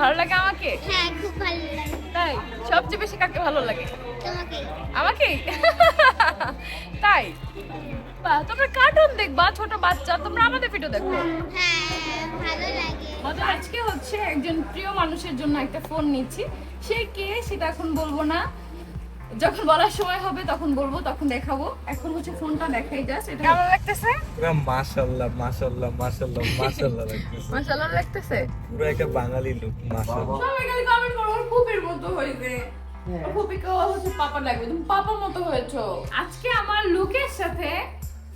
ভালো লাগে আমাকে? হ্যাঁ খুব ভালো লাগে। তাই? সবচেয়ে বেশি কাকে ভালো লাগে? তোমাকে। আমাকে? তাই? বাহ তোমরা কার্টুন দেখবা ছোট বাচ্চা তোমরা আমাদের ভিডিও দেখো। হ্যাঁ ভালো লাগে। আজকে হচ্ছে একজন প্রিয় মানুষের জন্য একটা ফোন নিচ্ছি। সে কে সেটা এখন বলব না। যখন বলার সময় হবে তখন বলব তখন দেখাবো। এখন হচ্ছে ফোনটা দেখাই জাস্ট এটা কেমন লাগতেছে? পুরো মাশাল্লাহ মাশাল্লাহ মাশাল্লাহ মাশাল্লাহ লাগতেছে। মাশাআল্লাহ লাগতেছে? পুরো একটা বাঙালি লুক মাশাল্লাহ সবাই খালি কমেন্ট করো ওর ফুপির মতো হয়েছে ওর ফুপিকেও হচ্ছে পাপা লাগবে তুমি পাপার মতো হয়েছো। আজকে আমার লুকের সাথে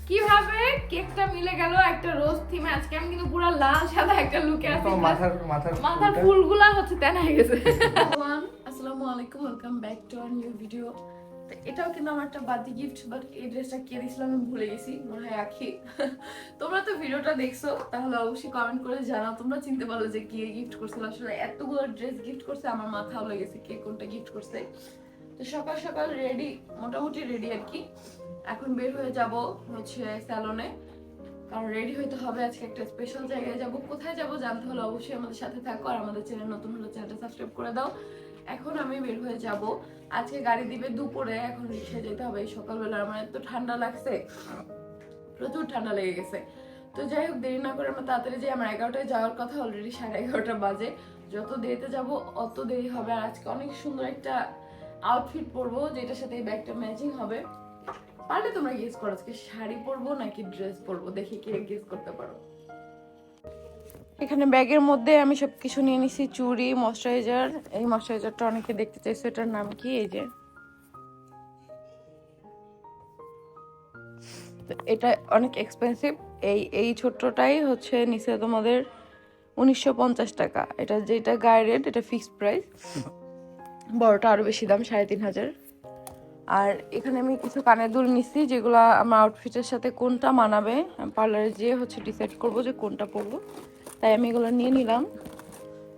কীভাবে কেকটা মিলে গেল একটা রোজ থিমে আজকে আমি কিন্তু পুরো লাল সাদা একটা লুকে আছি মাথার মাথার মাথার ফুলগুলা হচ্ছে তেনা হয়ে গেছে। আসসালামু আলাইকুম welcome back to our new video তো এটাও কিন্তু আমার একটা গিফট বাট এই ড্রেসটা কে দিয়েছিল আমি ভুলে গেছি, মনে হয় আখি। তোমরা তো ভিডিওটা দেখছ, তাহলে অবশ্যই কমেন্ট করে জানাও, তোমরা চিনতে পারলে যে কে গিফট করছিল। আসলে এতগুলো ড্রেস গিফট করছে, আমার মাথাও লেগেছে কে কোনটা গিফট করছে। তো সকাল সকাল রেডি মোটামুটি রেডি আর কি। এখন বের হয়ে যাব হচ্ছে স্যালনে কারণ রেডি হইতে হবে আজকে একটা স্পেশাল জায়গায় যাব। কোথায় যাব জানতে হলে অবশ্যই আমাদের সাথে থাকো আর আমাদের চ্যানেল নতুন হলে চ্যানেলটা সাবস্ক্রাইব করে দাও। এখন আমি বের হয়ে যাব। আজকে গাড়ি দিবে দুপুরে, এখন রিক্সায় যেতে হবে। সকালবেলা আমার এত ঠান্ডা লাগছে, প্রচুর ঠান্ডা লেগে গেছে। তো যাই হোক, দেরি না করে আমরা তাড়াতাড়ি যাই। আমার এগারোটায় যাওয়ার কথা অলরেডি সাড়ে এগারোটা বাজে। যত দেরিতে যাব, অত দেরি হবে। আর আজকে অনেক সুন্দর একটা আউটফিট পরবো, যেটার সাথে এই ব্যাগটা ম্যাচিং হবে। পারলে তোমরা গেস করো, আজকে শাড়ি পরবো নাকি ড্রেস পরবো? দেখি কে গেস করতে পারো। এখানে ব্যাগের মধ্যে আমি সব কিছু নিয়ে নিছি, চুড়ি ময়শ্চারাইজার এই ময়শ্চারাইজারটা অনেকে দেখতে চাইছে, এটার নাম কি? এই যে। এটা অনেক এক্সপেন্সিভ এই এই ছোট্টটাই হচ্ছে নিচে তোমাদের উনিশশো পঞ্চাশ টাকা। এটা যেটা গায়ে রেট এটা ফিক্সড প্রাইস বড়টা আরও বেশি দাম, সাড়ে তিন হাজার। আর এখানে আমি কিছু কানের দুল নিচ্ছি যেগুলো আমার আউটফিটের সাথে কোনটা মানাবে পার্লারে যেয়ে হচ্ছে ডিসাইড করব যে কোনটা পরবো। তাই আমি এগুলো নিয়ে নিলাম।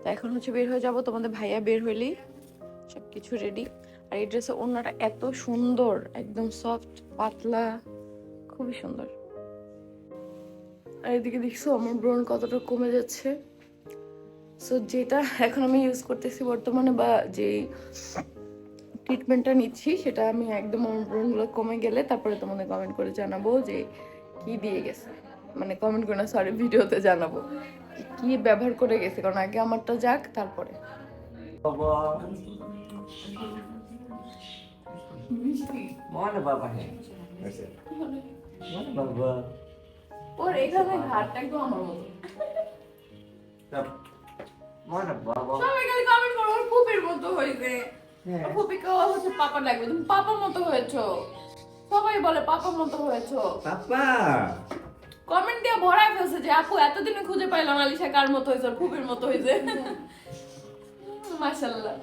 তা এখন হচ্ছে বের হয়ে যাব, তোমাদের ভাইয়া বের হইলেই সব কিছু রেডি আর এই ড্রেসের ওড়নাটা এত সুন্দর, একদম সফট পাতলা, খুবই সুন্দর। আর এদিকে দেখছ আমার ব্রণ কতটা কমে যাচ্ছে। সো যেটা এখন আমি ইউজ করতেছি বর্তমানে বা যেই ট্রিটমেন্টটা নিচ্ছি সেটা আমি একদম আমার ব্রণগুলো কমে গেলে তারপরে তোমাদের কমেন্ট করে জানাব যে কি দিয়ে গেছে। মানে কমেন্ট করে না সরি ভিডিওতে জানাব কি ব্যবহার করে গেছে কারণ আগে আমারটা যাক তারপরে। মনে বাবা বাবা ওর এখানে ঘাটটা একদম আমার মতো। বাবা। সবাই খালি কমেন্ট করো ওর ফুপির মতো হয়েছে। হ্যাঁ। ফুপিকেও হচ্ছে পাপা লাগবে তুমি পাপার মতো হয়েছো। সবাই বলে পাপার মতো হয়েছো। পাপা! কমেন্ট দিয়ে ভরায় ফেলছে যে আপু এতদিনে খুঁজে পাইলাম আলিশা কার মতো হয়েছে ফুপির মতো হয়েছে। মাশাল্লাহ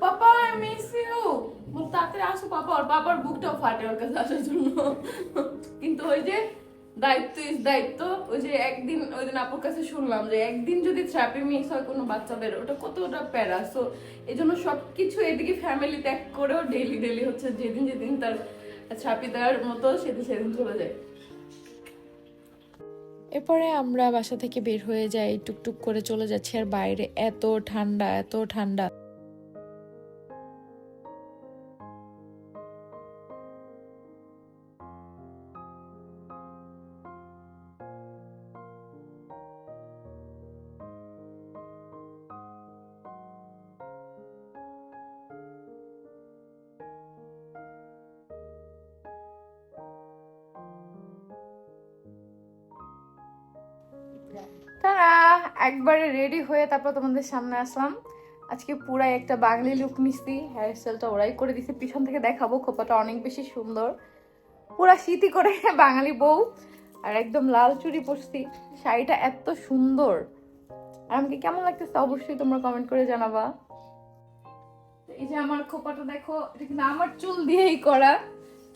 পাপা আই মিস ইউ তাড়াতাড়ি আসো পাপা ওর পাপার বুকটাও ফাটে ওর কাছে আসার জন্য। কিন্তু ওই যে দায়িত্ব ইস দায়িত্ব। ওই যে একদিন, ওই দিন আপুর কাছে শুনলাম যে একদিন যদি থ্রাপি মিস হয় কোনো বাচ্চাদের ওটা কতটা প্যারা। সো এই জন্য সবকিছু এদিকে ফ্যামিলি ত্যাগ করেও ডেলি ডেলি হচ্ছে যেদিন যেদিন তার ছাপি দেওয়ার মতো সেদিন সেদিন চলে যায়। এরপরে আমরা বাসা থেকে বের হয়ে যাই, টুকটুক করে চলে যাচ্ছি আর বাইরে। এত ঠান্ডা এত ঠান্ডা। একবারে রেডি হয়ে তারপর তোমাদের সামনে আসলাম। আজকে পুরাই একটা বাঙালি লুক নিচ্ছি। হেয়ার স্টাইলটা ওরাই করে দিছে। পিছন থেকে দেখাবো, খোপাটা অনেক বেশি সুন্দর। পুরা শীতি করে বাঙালি বউ। আর একদম লাল চুড়ি পরছি। শাড়িটা এত সুন্দর। আর আমাকে কেমন লাগতেছে অবশ্যই তোমরা কমেন্ট করে জানাবা। এই যে আমার খোপাটা দেখো, এটা কিন্তু আমার চুল দিয়েই করা।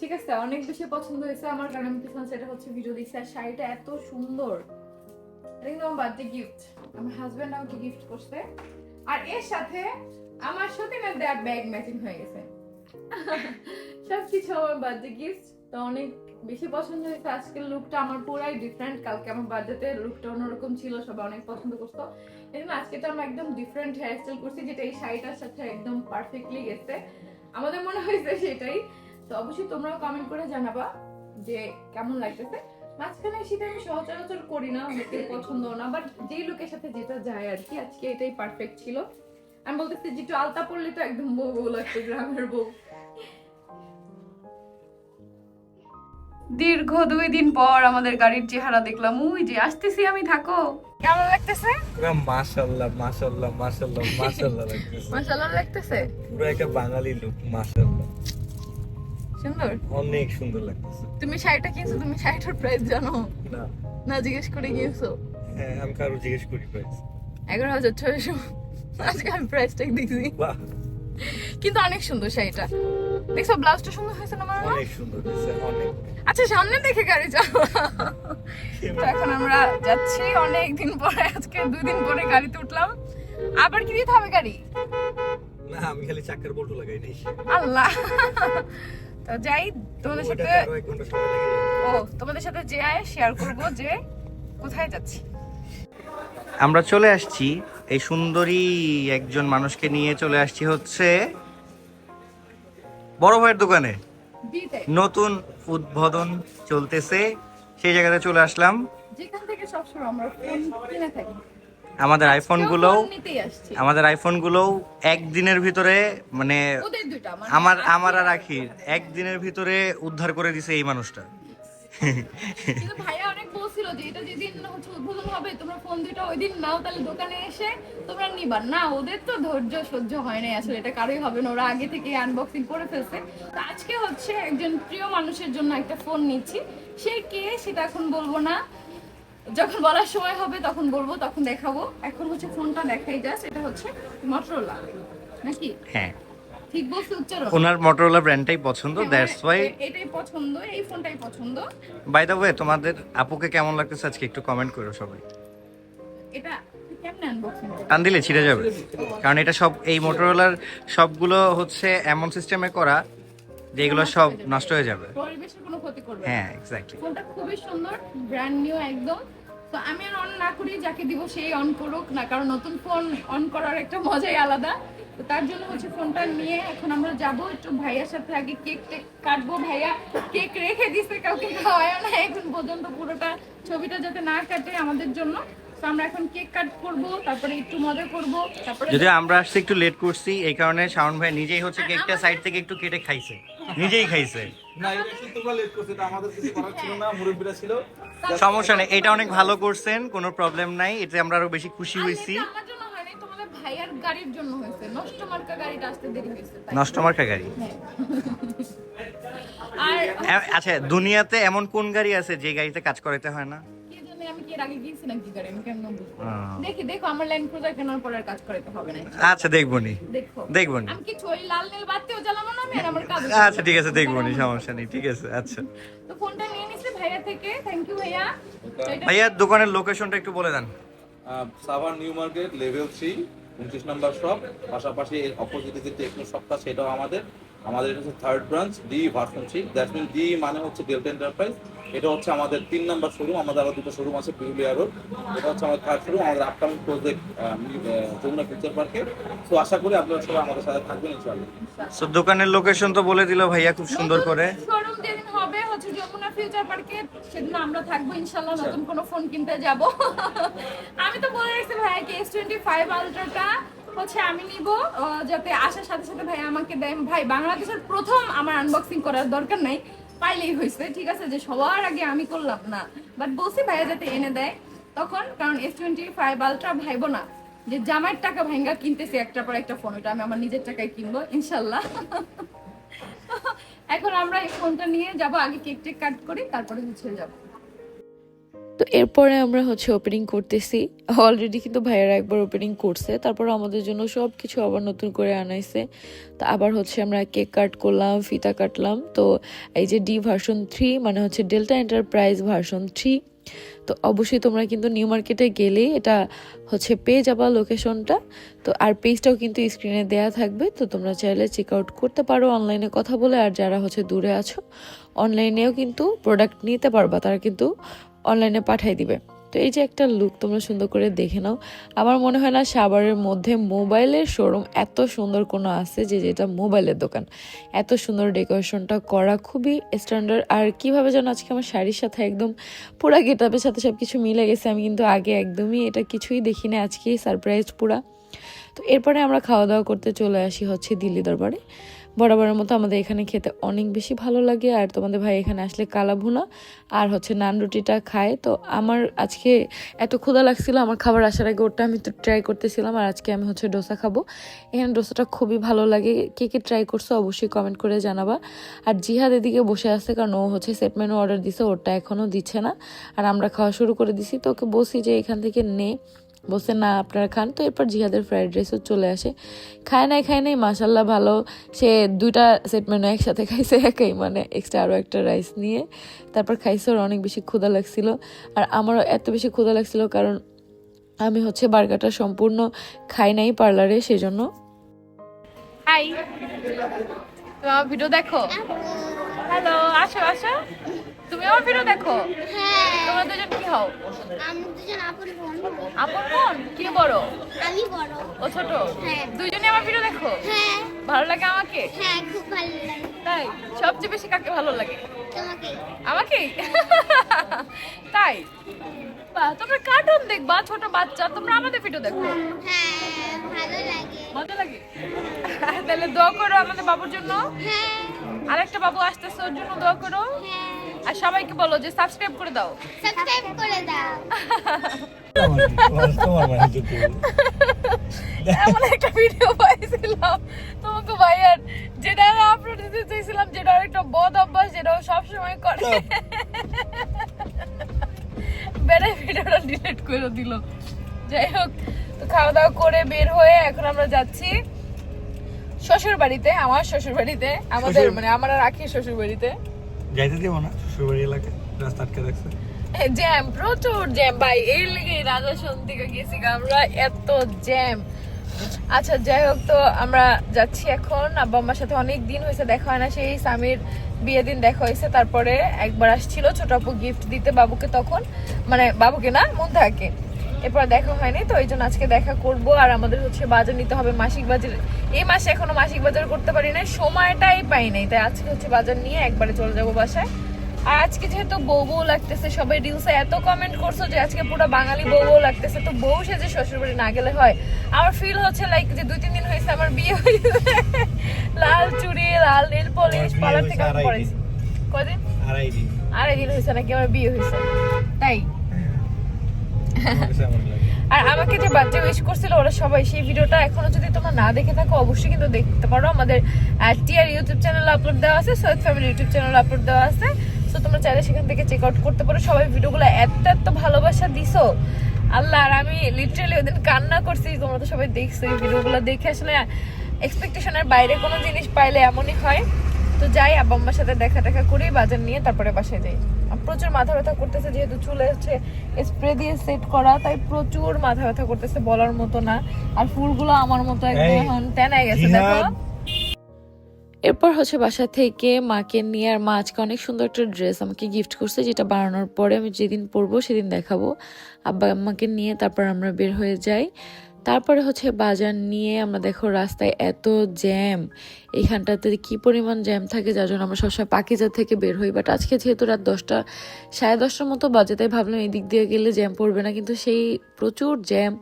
ঠিক আছে, অনেক বেশি পছন্দ হয়েছে আমার, কারণ আমি পিছন সেটা হচ্ছে ভিডিও দিচ্ছি আর শাড়িটা এত সুন্দর। আমার বার্থডে গিফট আমার হাজবেন্ড আমাকে গিফট করছে। আর এর সাথে আমার সতীনের দেওয়া ব্যাগ ম্যাচিং হয়ে গেছে। সব কিছু আমার বার্থডে গিফট তো অনেক বেশি পছন্দ হয়েছে। আজকের লুকটা আমার পুরাই ডিফারেন্ট কালকে আমার বার্থডেতে লুকটা অন্যরকম ছিল, সবাই অনেক পছন্দ করতো। এই জন্য আজকেটা আমরা একদম ডিফারেন্ট হেয়ার স্টাইল করছি, যেটা এই শাড়িটার সাথে একদম পারফেক্টলি গেছে। আমাদের মনে হয়েছে সেটাই। তো অবশ্যই তোমরাও কমেন্ট করে জানাবা যে কেমন লাগতেছে। মাঝখানে সেটা আমি সচরাচর করি না অনেকের পছন্দ না বাট লোকের সাথে যেটা যায় আর কি আজকে এটাই পারফেক্ট ছিল। আমি বলতেছি যে একটু আলতা পড়লে তো একদম বউ বউ গ্রামের বউ। দীর্ঘ দুই দিন পর আমাদের গাড়ির চেহারা দেখলাম ওই যে আসতেছি আমি থাকো। কেমন লাগতেছে? পুরো মাশাল্লাহ মাশাল্লাহ মাশাল্লাহ মাশাল্লাহ লাগতেছে। মাশাআল্লাহ লাগতেছে? পুরো একটা বাঙালি লুক মাশাল্লাহ সুন্দর? অনেক সুন্দর লাগতেছে। তুমি শাড়িটা কিনছো তুমি শাড়িটার প্রাইস জানো? না। না জিজ্ঞেস করে গিয়েছো হ্যাঁ আমি কারও জিজ্ঞেস করি প্রাইস এগারো হাজার ছয়শো। আজকে আমি প্রাইসটা দেখছি কিন্তু অনেক সুন্দর শাড়িটা। দেখছ ব্লাউজটা সুন্দর হয়েছে না মামা? অনেক সুন্দর হয়েছে অনেক। আচ্ছা সামনে দেখে গাড়ি চালাও তো এখন আমরা যাচ্ছি অনেক দিন পরে আজকে দুই দিন পরে গাড়িতে উঠলাম। আবার কি দিতে হবে গাড়ি? না আমি খালি চাকার বল্টু লাগাই নাই আল্লাহ। তো যাই তোমাদের সাথে ও তোমাদের সাথে যে আয় শেয়ার করব যে কোথায় যাচ্ছি। আমরা চলে আসছি এই সুন্দরী একজন মানুষকে নিয়ে চলে আসছি হচ্ছে বড় ভাইয়ের দোকানে। নতুন উদ্বোধন চলতেছে সেই জায়গাতে চলে আসলাম। যেখান থেকে সবসময় আমরা ফোন কিনে থাকি। আমাদের আইফোনগুলোও ফোন নিতেই আসছি। আমাদের আইফোনগুলোও একদিনের ভিতরে মানে ওদের মানে আমার আমার আর আখির একদিনের ভিতরে উদ্ধার করে দিছে এই মানুষটা। ভাইয়া অনেক বলছিল যে এটা যেদিন হচ্ছে উদ্বোধন হবে তোমরা ফোন দুইটা ওই দিন নাও তাহলে দোকানে এসে তোমরা নিবা। না ওদের তো ধৈর্য সহ্য হয় না আসলে এটা কারোই হবে না ওরা আগে থেকে আনবক্সিং করে ফেলছে। তো আজকে হচ্ছে একজন প্রিয় মানুষের জন্য একটা ফোন নিচ্ছি। সে কে সেটা এখন বলব না। যখন বলার সময় হবে তখন বলব তখন দেখাবো। এখন হচ্ছে ফোনটা দেখাই যাস এটা হচ্ছে মটরোলা নাকি? হ্যাঁ। ঠিক বলছি উচ্চারণ? ওনার মোটরোলা ব্র্যান্ডটাই পছন্দ দ্যাটস ওয়াই এটাই পছন্দ এই ফোনটাই পছন্দ। বাই দ্য ওয়ে তোমাদের আপুকে কেমন লাগতেছে আজকে? একটু কমেন্ট করো সবাই। এটা টান দিলে ছিঁড়ে যাবে। কারণ এটা সব এই মোটরোলার সবগুলো হচ্ছে এমন সিস্টেমে করা যে এগুলো সব নষ্ট হয়ে যাবে। পরিবেশের কোনো ক্ষতি করবে হ্যাঁ এক্স্যাক্টলি ফোনটা খুবই সুন্দর ব্র্যান্ড নিউ একদম। তো আমি আর অন না করি যাকে দিব সেই অন করুক না কারণ নতুন ফোন অন করার একটা মজাই আলাদা। তো তার জন্য হচ্ছে ফোনটা নিয়ে এখন আমরা যাব একটু ভাইয়ার সাথে আগে কেক টেক কাটবো। ভাইয়া কেক রেখে দিছে কাউকে খাওয়ায় না এখন পর্যন্ত পুরোটা ছবিটা যাতে না কাটে আমাদের জন্য। তো আমরা এখন কেক কাট করব তারপরে একটু মজা করব তারপরে যদি আমরা আসতে একটু লেট করছি এই কারণে শাওন ভাই নিজেই হচ্ছে কেকটা সাইড থেকে একটু কেটে খাইছে। নিজেই খাইছে। এটা শুধু তোমরা লেট করছ এটা আমাদের কিছু করার ছিল না মুরব্বীরা ছিল। সমস্যা নেই এটা অনেক ভালো করছেন কোনো প্রবলেম নাই এতে আমরা আরও বেশি খুশি হয়েছি। ভাইয়ার গাড়ির জন্য হয়েছে নষ্ট মার্কা গাড়িটা আসতে দেরি হয়েছে নষ্ট মার্কা গাড়ি? আর আচ্ছা দুনিয়াতে এমন কোন গাড়ি আছে যে গাড়িতে কাজ করাতে হয় না? কে আমি কি এর আগে গিয়েছি নাকি গাড়ি আমি কেমন বুঝব? দেখি দেখো আমার ল্যান্ড ক্রুজার কেনার পরে আর কাজ করাতে হবে না আচ্ছা দেখবনি। দেখো। দেখবনি। আমি কিছু ওই লাল নীল বাতিও জ্বালাবো না আমি আর আমার কাজ আচ্ছা ঠিক আছে দেখবনি সমস্যা নেই ঠিক আছে আচ্ছা। তো ফোনটা নিয়ে নিছে ভাইয়া থেকে। থ্যাংক ইউ ভাইয়া। ভাইয়া দোকানের লোকেশনটা একটু বলে দেন। Savar new market level three উনত্রিশ নম্বর শপ পাশাপাশি অপোজিটে যে টেকনো শপটা সেটাও আমাদের। আমাদের এটা হচ্ছে third branch D version that mean D মানে হচ্ছে ডেল্টা এন্টারপ্রাইজ এটা হচ্ছে আমাদের তিন নম্বর শোরুম আমাদের আরও দুটো শোরুম আছে পিউলিয়া রোড এটা হচ্ছে আমাদের থার্ড শোরুম আমাদের আপকামিং প্রজেক্ট যমুনা ফিউচার পার্কে তো আশা করি আপনারা সবাই আমাদের সাথে থাকবেন ইনশাআল্লাহ। সো দোকানের লোকেশন তো বলে দিল ভাইয়া খুব সুন্দর করে। শোরুম যেদিন হবে হচ্ছে যমুনা ফিউচার পার্কে সেদিন আমরা থাকব ইনশাল্লাহ নতুন কোনো ফোন কিনতে যাব। আমি তো বলে রাখছি ভাইয়া কি এস টোয়েন্টি ফাইভ আলট্রাটা হচ্ছে আমি নিব যাতে আসার সাথে সাথে ভাই আমাকে দেয় ভাই, বাংলাদেশের প্রথম আমার আনবক্সিং করার দরকার নাই, পাইলেই হয়েছে। ঠিক আছে, যে সবার আগে আমি করলাম না। বাট বলছি ভাইয়া যাতে এনে দেয়। তখন, কারণ এস টোয়েন্টি ফাইভ আলট্রা ভাইবো না। যে জামাইয়ের টাকা ভাঙ্গা কিনতেছি একটা পর একটা ফোন ওটা আমি আমার নিজের টাকায় কিনবো, ইনশাল্লাহ। এখন আমরা এই ফোনটা নিয়ে যাব, আগে কেক টেক কাট করি, তারপরে হচ্ছে যাব। তো এরপরে আমরা হচ্ছে ওপেনিং করতেছি। অলরেডি কিন্তু ভাইয়ারা একবার ওপেনিং করছে। তারপর আমাদের জন্য সব কিছু আবার নতুন করে আনাইছে। তো আবার হচ্ছে আমরা কেক কাট করলাম ফিতা কাটলাম। তো এই যে ডি ভার্সন থ্রি মানে হচ্ছে ডেল্টা এন্টারপ্রাইজ ভার্সন থ্রি তো অবশ্যই তোমরা কিন্তু নিউ মার্কেটে গেলেই এটা হচ্ছে পেয়ে যাবা লোকেশনটা তো আর পেজটাও কিন্তু স্ক্রিনে দেয়া থাকবে। তো তোমরা চাইলে চেক আউট করতে পারো অনলাইনে কথা বলে। আর যারা হচ্ছে দূরে আছো অনলাইনেও কিন্তু প্রোডাক্ট নিতে পারবা। তারা কিন্তু অনলাইনে পাঠিয়ে দিবে। তো এই যে একটা লুক তোমরা সুন্দর করে দেখে নাও। আমার মনে হয় না সাভারের মধ্যে মোবাইলের শোরুম এত সুন্দর কোনো আছে যে যেটা মোবাইলের দোকান। এত সুন্দর ডেকোরেশনটা করা খুবই স্ট্যান্ডার্ড আর কীভাবে যেন আজকে আমার শাড়ির সাথে একদম পুরা গেটআপের সাথে সব কিছু মিলে গেছে, আমি কিন্তু আগে একদমই এটা কিছুই দেখি না আজকেই সারপ্রাইজ পুরা। তো এরপরে আমরা খাওয়া দাওয়া করতে চলে আসি হচ্ছে দিল্লি দরবারে। বরাবরের মতো আমাদের এখানে খেতে অনেক বেশি ভালো লাগে। আর তোমাদের ভাই এখানে আসলে কালা ভুনা আর হচ্ছে নান রুটিটা খায়। তো আমার আজকে এত ক্ষুধা লাগছিল, আমার খাবার আসার আগে ওটা আমি তো ট্রাই করতেছিলাম আর আজকে আমি হচ্ছে ডোসা খাব। এখানে ডোসাটা খুবই ভালো লাগে। কে কে ট্রাই করছ অবশ্যই কমেন্ট করে জানাবা। আর জিহাদ এদিকে বসে আছে কারণ ও হচ্ছে সেট অর্ডার দিছে, ওটা এখনও দিচ্ছে না। আর আমরা খাওয়া শুরু করে দিছি, তো ওকে বসি যে এখান থেকে নে। বসে না আপনারা খান। তো এরপর জিহাদের ফ্রাইড রাইসও চলে আসে। খায় নাই খায় নাই মাসাল্লাহ ভালো। সে দুইটা সেট মেনু একসাথে খাইছে একাই মানে এক্সট্রা আরও একটা রাইস নিয়ে। তারপর খাইছে, ওর অনেক বেশি ক্ষুধা লাগছিল। আর আমারও এত বেশি ক্ষুধা লাগছিল কারণ আমি হচ্ছে বার্গারটা সম্পূর্ণ খাই নাই পার্লারে, সেজন্য। হাই ভিডিও দেখো। হ্যালো আসো আসো। তুমি আমার ভিডিও দেখো? হ্যাঁ। তোমরা দুজন কি হও? আমি দুজন আপন বোন। আপন বোন? কি বড়? আমি বড়। ও ছোট? হ্যাঁ। দুজনে আমার ভিডিও দেখো? হ্যাঁ। ভালো লাগে আমাকে? হ্যাঁ খুব ভালো লাগে। তাই? সবচেয়ে বেশি কাকে ভালো লাগে? তোমাকে? আমাকে? তাই? বাহ, তোমরা কার্টুন দেখবা ছোট বাচ্চা তোমরা আমাদের ভিডিও দেখো। হ্যাঁ ভালো লাগে। মজা লাগে? তাহলে দোয়া করো আমাদের বাবুর জন্য। হ্যাঁ। আরেকটা বাবু আসতেছে ওর জন্য দোয়া করো। হ্যাঁ। আর সবাইকে বলো যে সাবস্ক্রাইব করে দাও। সাবস্ক্রাইব করে দাও। মানে এমন একটা ভিডিও পাইছিলাম। তোমাকে ভাইয়ার যেটা আপলোড দিতে চাইছিলাম যেটা একটা বদ অভ্যাস যেটা সবসময় করে। বেড়ে ভিডিওটা ডিলিট করে দিল। যাই হোক তো খাওয়া দাওয়া করে বের হয়ে এখন আমরা যাচ্ছি শ্বশুর বাড়িতে আমার শ্বশুর বাড়িতে আমাদের মানে আমার রাখি শ্বশুর বাড়িতে যাইতে দিব না, শ্বশুরবাড়ি এলাকায়, রাস্তা আটকে রাখছে। জ্যাম, প্রচুর জ্যাম, ভাই। এর লেগে রাজা থেকে গেছি আমরা এত জ্যাম। আচ্ছা যাই হোক তো, আমরা যাচ্ছি এখন। আব্বা আম্মার সাথে অনেক দিন হয়েছে, দেখা হয় না। সেই স্বামীর বিয়ে দিন দেখা হয়েছে, তারপরে একবার আসছিল। ছোট আপু গিফট দিতে বাবুকে তখন মানে বাবুকে না, মুন্তাহাকে। এরপর দেখা হয়নি তো এই জন্য আজকে দেখা করব। আর আমাদের হচ্ছে বাজার নিতে হবে মাসিক বাজার। এই মাসে এখনও মাসিক বাজার করতে পারি না সময়টাই পাই নাই। তাই আজকে হচ্ছে বাজার নিয়ে একবারে চলে যাব বাসায়। আর আজকে যেহেতু বউ বউ লাগতেছে সবাই রিলসে এত কমেন্ট করছ যে আজকে পুরো বাঙালি বউ বউ লাগতেছে। তো বউ সেজে শ্বশুর বাড়ি না গেলে হয়। আমার ফিল হচ্ছে লাইক যে দুই তিন দিন হয়েছে আমার বিয়ে হয়েছে লাল চুড়ি লাল নীল পলিশ পার্লার থেকে আমি কদিন আড়াই দিন। আড়াই দিন হয়েছে নাকি আমার বিয়ে হয়েছে। তাই? আর আমাকে যে বার্থডে উইশ করছিল, ওরা সবাই সেই ভিডিওটা এখনও যদি তোমরা না দেখে থাকো, অবশ্যই কিন্তু দেখতে পারো। আমাদের টিআর ইউটিউব চ্যানেলে আপলোড দেওয়া আছে সৈয়দ ফ্যামিলি ইউটিউব চ্যানেলে আপলোড দেওয়া আছে। তো তোমরা চাইলে সেখান থেকে চেক আউট করতে পারো। সবাই ভিডিওগুলো এত এত ভালোবাসা দিছো। আল্লাহ, আর আমি লিটারালি ওদিন কান্না করছি, তোমরা তো সবাই দেখছ এই ভিডিওগুলো দেখে। আসলে এক্সপেকটেশনের বাইরে কোনো জিনিস পাইলে এমনই হয়। তো যাই আব্বা আম্মার সাথে দেখা দেখা করেই বাজার নিয়ে তারপরে বাসায় যাই। প্রচুর মাথা ব্যথা করতেছে যেহেতু চুলে হচ্ছে স্প্রে দিয়ে সেট করা তাই প্রচুর মাথা ব্যথা করতেছে বলার মতো না। আর ফুলগুলো আমার মতো একদম এখন তেনায় গেছে দেখো। এরপর হচ্ছে বাসা থেকে মাকে নিয়ে আর মা আজকে অনেক সুন্দর একটা ড্রেস আমাকে গিফট করছে যেটা বানানোর পরে আমি যেদিন পরবো সেদিন দেখাবো। আব্বা আম্মাকে নিয়ে তারপর আমরা বের হয়ে যাই। তারপরে হচ্ছে বাজার নিয়ে আমরা দেখো রাস্তায় এত জ্যাম এইখানটাতে কি পরিমাণ জ্যাম থাকে যার জন্য আমরা সবসময় পাকিজা থেকে বের হই। বাট আজকে যেহেতু রাত দশটা, সাড়ে দশটার মতো বাজে, তাই ভাবলাম এদিক দিক দিয়ে গেলে জ্যাম পড়বে না। কিন্তু সেই প্রচুর জ্যাম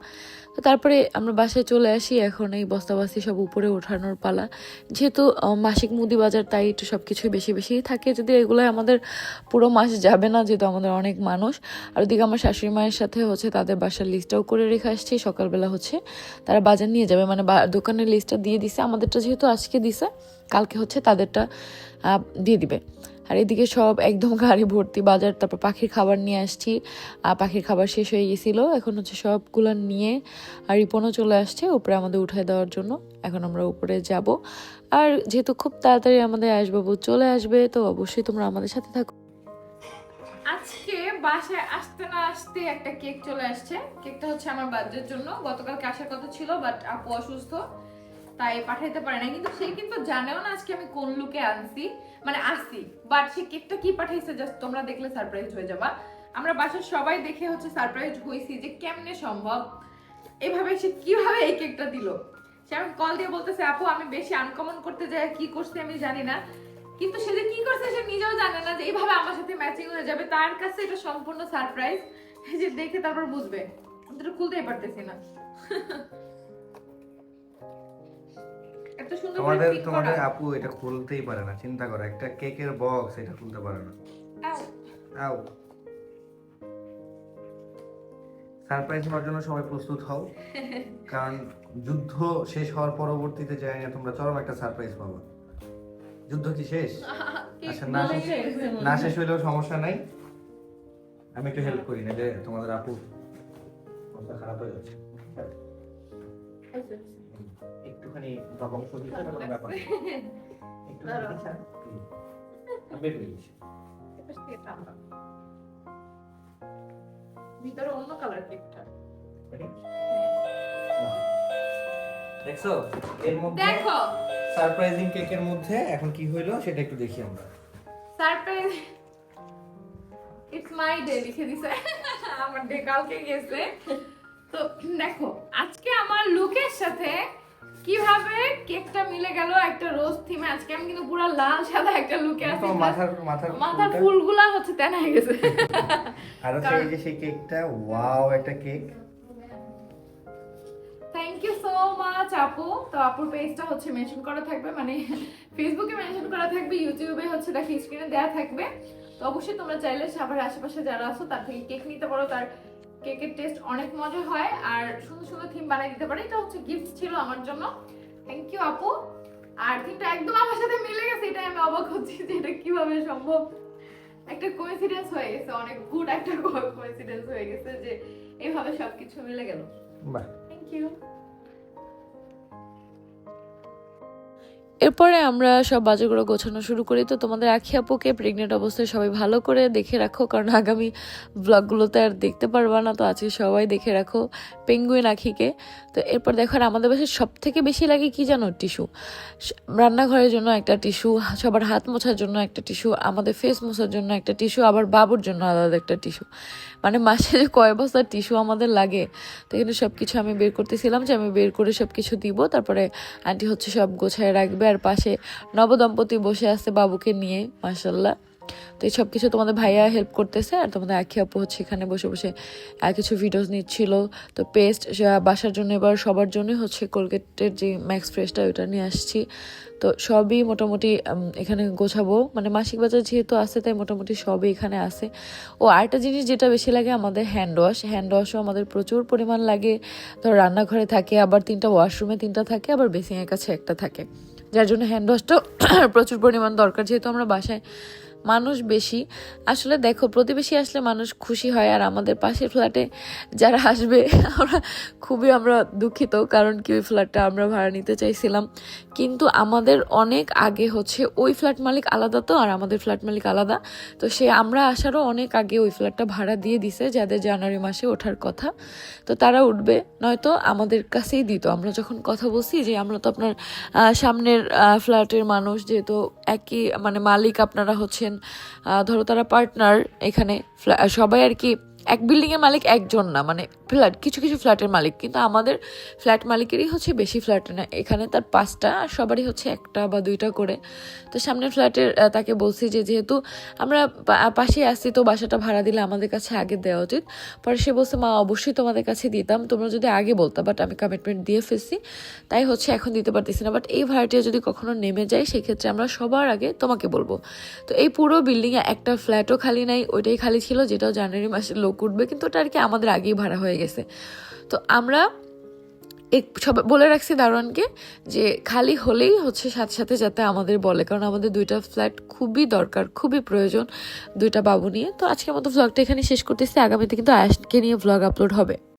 তো তারপরে আমরা বাসায় চলে আসি এখন এই বস্তাবাস্তি সব উপরে ওঠানোর পালা। যেহেতু মাসিক মুদি বাজার, তাই একটু সব কিছুই বেশি বেশি থাকে। যদি এগুলো আমাদের পুরো মাস যাবে না, যেহেতু আমাদের অনেক মানুষ। আর ওদিকে আমার শাশুড়ি মায়ের সাথে হচ্ছে তাদের বাসার লিস্টটাও করে রেখে আসছি। সকালবেলা হচ্ছে তারা বাজার নিয়ে যাবে। মানে দোকানের লিস্টটা দিয়ে দিছে। আমাদেরটা যেহেতু আজকে দিছে, কালকে হচ্ছে তাদেরটা দিয়ে দিবে। আর এদিকে সব একদম গাড়ি ভর্তি, বাজার, তারপর পাখির খাবার নিয়ে আসছি। আর পাখির খাবার শেষ হয়ে গেছিল। এখন হচ্ছে সবগুলো নিয়ে আর রিপনও চলে আসছে উপরে আমাদের উঠায় দেওয়ার জন্য। এখন আমরা উপরে যাব। আর যেহেতু খুব তাড়াতাড়ি আমাদের আসবাবু চলে আসবে, তো অবশ্যই তোমরা আমাদের সাথে থাকো। আজকে বাসায় আসতে না আসতে একটা কেক চলে আসছে। কেকটা হচ্ছে আমার বার্থডের জন্য। গতকালকে আসার কথা ছিল, বাট আপু অসুস্থ। তাই পাঠাইতে পারে না কিন্তু সে কিন্তু জানেও না আজকে আমি কোন লুকে আনছি। মানে আসছি বাট সে কেকটা কি পাঠাইছে জাস্ট তোমরা দেখলে সারপ্রাইজ হয়ে যাবা। আমরা বাসার সবাই দেখে হচ্ছে সারপ্রাইজ হয়েছি যে কেমনে সম্ভব। এভাবে সে কীভাবে এই কেকটা দিল? সে আমি কল দিয়ে বলতেছে, আপু, আমি বেশি আনকমন করতে যাই, কি করছে আমি জানি না। কিন্তু সে যে কি করছে সে নিজেও জানে না যে এইভাবে আমার সাথে ম্যাচিং হয়ে যাবে। তার কাছে এটা সম্পূর্ণ সারপ্রাইজ যে দেখে তারপর বুঝবে। আমি তো খুলতেই পারতেছি না। এত সুন্দর তোমাদের তোমাদের আপু এটা খুলতেই পারে না চিন্তা করো একটা কেকের বক্স এটা খুলতে পারে না। আও সারপ্রাইজ হওয়ার জন্য সবাই প্রস্তুত হও কারণ যুদ্ধ শেষ হওয়ার পরবর্তীতে জানি না তোমরা চরম একটা সারপ্রাইজ পাবো। যুদ্ধ কি শেষ? আচ্ছা না শেষ। না শেষ হইলেও সমস্যা নাই। আমি একটু হেল্প করি না যে তোমাদের আপু অবস্থা খারাপ হয়ে যাচ্ছে। একটুখানি অংশ দিচ্ছে কোনো ব্যাপার না। বের হয়ে গেছি। এবার থেকে টানবা। ভিতরে অন্য কালার কেকটা। দেখছ? এর মধ্যে দেখো। সারপ্রাইজিং কেকের মধ্যে এখন কি হইল সেটা একটু দেখি আমরা। সারপ্রাইজ। ইটস মাই ডে লিখে দিছে। আমার ডে কালকে গেছে। তো দেখো আজকে আমার লুকের সাথে কীভাবে কেকটা মিলে গেল একটা রোজ থিমে আজকে আমি কিন্তু পুরো লাল সাদা একটা লুকে আছি। মাথার মাথার মাথার ফুলগুলা হচ্ছে তেনা হয়ে গেছে। আর হচ্ছে এই যে সেই কেকটা ওয়াও একটা cake. Thank you so much আপু। তো আপুর পেজটা হচ্ছে মেনশন করা থাকবে মানে ফেসবুকে মেনশন করা থাকবে ইউটিউবে হচ্ছে দেখো স্ক্রিনে দেওয়া থাকবে। তো অবশ্যই তোমরা চাইলে সবার আশেপাশে যারা আছো তার থেকে কেক নিতে পারো তার কেকের টেস্ট অনেক মজা হয় আর সুন্দর সুন্দর থিম বানিয়ে দিতে পারে। এটা হচ্ছে গিফট ছিল আমার জন্য। থ্যাংক ইউ আপু। আর থিমটা একদম আমার সাথে মিলে গেছে এটাই আমি অবাক হচ্ছি যে এটা কীভাবে সম্ভব। একটা কোইন্সিডেন্স হয়ে গেছে অনেক গুড একটা কোইন্সিডেন্স হয়ে গেছে যে এইভাবে সবকিছু মিলে গেল। বাহ। থ্যাংক ইউ এরপরে আমরা সব বাজারগুলো গোছানো শুরু করি। তো তোমাদের আখি আপুকে প্রেগনেন্ট অবস্থায় সবাই ভালো করে দেখে রাখো, কারণ আগামী ব্লগগুলোতে আর দেখতে পারবা না। তো আজকে সবাই দেখে রাখো পেঙ্গুইন আখিকে। তো এরপর দেখো, আর আমাদের বাসায় সব থেকে বেশি লাগে কি জানো? টিস্যু। রান্নাঘরের জন্য একটা টিস্যু, সবার হাত মোছার জন্য একটা টিস্যু, আমাদের ফেস মোছার জন্য একটা টিস্যু, আবার বাবুর জন্য আলাদা একটা টিস্যু। মানে মাসে কয় বস্তা টিস্যু আমাদের লাগে, তো এখানে সব কিছু আমি বের করতেছিলাম যে আমি বের করে সব কিছু দিব। তারপরে আন্টি হচ্ছে সব গোছায় রাখবে আর পাশে নবদম্পতি বসে আছে বাবুকে নিয়ে মাসাল্লাহ তো এই সব কিছু তোমাদের ভাইয়া হেল্প করতেছে আর তোমাদের আখি আপু হচ্ছে এখানে বসে বসে কিছু ভিডিওস নিচ্ছিল। তো পেস্ট বাসার জন্য এবার সবার জন্যই হচ্ছে কোলগেটের যে ম্যাক্স ফ্রেশটা ওইটা নিয়ে আসছি। তো সবই মোটামুটি এখানে গোছাবো। মানে মাসিক বাজার যেহেতু আছে, তাই মোটামুটি সবই এখানে আছে। ও, আরেকটা জিনিস যেটা বেশি লাগে আমাদের হ্যান্ড ওয়াশ হ্যান্ড ওয়াশও আমাদের প্রচুর পরিমাণ লাগে। ধর রান্নাঘরে থাকে, আবার তিনটা ওয়াশরুমে তিনটা থাকে, আবার বেসিংয়ের কাছে একটা থাকে। যার জন্য হ্যান্ড ওয়াশটাও প্রচুর পরিমাণ দরকার। যেহেতু আমরা বাসায় মানুষ বেশি। আসলে দেখো, প্রতিবেশী আসলে মানুষ খুশি হয় আর আমাদের পাশের ফ্ল্যাটে যারা আসবে, আমরা খুবই আমরা দুঃখিত কারণ কি ওই ফ্ল্যাটটা আমরা ভাড়া নিতে চাইছিলাম। কিন্তু আমাদের অনেক আগে হচ্ছে ওই ফ্ল্যাট মালিক আলাদা তো, আর আমাদের ফ্ল্যাট মালিক আলাদা। তো সে আমরা আসারও অনেক আগে ওই ফ্ল্যাটটা ভাড়া দিয়ে দিছে, যাদের জানুয়ারি মাসে ওঠার কথা। তো তারা উঠবে, নয়তো আমাদের কাছেই দিত। আমরা যখন কথা বলছি যে আমরা তো আপনার সামনের ফ্ল্যাটের মানুষ, যেহেতু একই মানে মালিক আপনারা হচ্ছেন ধরো তারা পার্টনার এখানে সবাই আর কি এক বিল্ডিংয়ের মালিক একজন না মানে ফ্ল্যাট কিছু কিছু ফ্ল্যাটের মালিক, কিন্তু আমাদের ফ্ল্যাট মালিকেরই হচ্ছে বেশি ফ্ল্যাট না। এখানে তার পাঁচটা, আর সবারই হচ্ছে একটা বা দুইটা করে। তো সামনের ফ্ল্যাটের তাকে বলছি যে যেহেতু আমরা পাশে আসছি তো বাসাটা ভাড়া দিলে আমাদের কাছে আগে দেওয়া উচিত। পরে সে বলছে, মা, অবশ্যই তোমাদের কাছে দিতাম, তোমরা যদি আগে বলতা বাট আমি কমিটমেন্ট দিয়ে ফেলছি। তাই হচ্ছে এখন দিতে পারতেছি না। বাট এই ভাড়াটিয়া যদি কখনো নেমে যায়, সেক্ষেত্রে আমরা সবার আগে তোমাকে বলব। তো এই পুরো বিল্ডিংয়ে একটা ফ্ল্যাটও খালি নাই, ওইটাই খালি ছিল, যেটাও জানুয়ারি মাসে লোক উঠবে, কিন্তু ওটা আর কি আমাদের আগেই ভাড়া হয়ে গেছে। তো আমরা এক, সব, বলে রাখছি দারোয়ানকে যে খালি হলেই হচ্ছে সাথে সাথে যাতে আমাদের বলে, কারণ আমাদের দুইটা ফ্ল্যাট খুবই দরকার, খুবই প্রয়োজন দুইটা বাবু নিয়ে। তো আজকের মতো ভ্লগটা এখানে শেষ করতেছি। আগামীতে কিন্তু আয়াসকে নিয়ে ভ্লগ আপলোড হবে।